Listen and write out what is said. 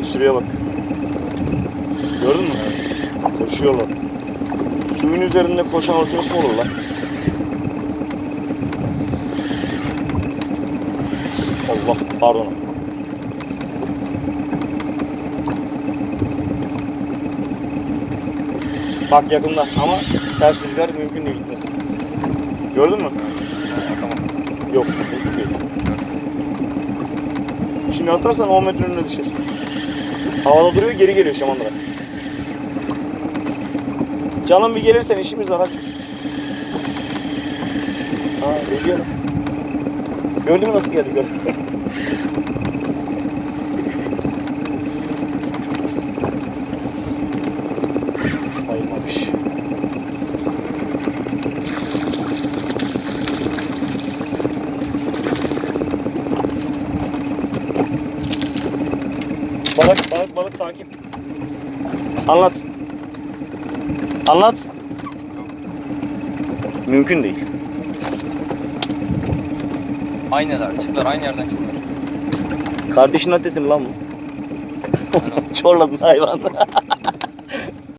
Sürüye bak. Gördün mü? Koşuyorlar. Suyun üzerinde koşan ortası mı olur lan? Allah pardon. Bak yakında ama ters rüzgar mümkün değil gitmesi. Gördün mü? Yok. mümkün değil. Şimdi atarsan 10 metre önüne düşer. Havada duruyor geri geliyor şamandıra. Canım bir gelirsen işimiz var hadi. Ha geliyor lan. Gördün mü nasıl geldi gördün mü? Ayılmamış. Balık, balık, balık takip. Anlat. Anlat. Mümkün değil. Ayneler çıktılar aynı yerden çıktılar. Kardeşin dedim lan bu. Çorladın hayvan.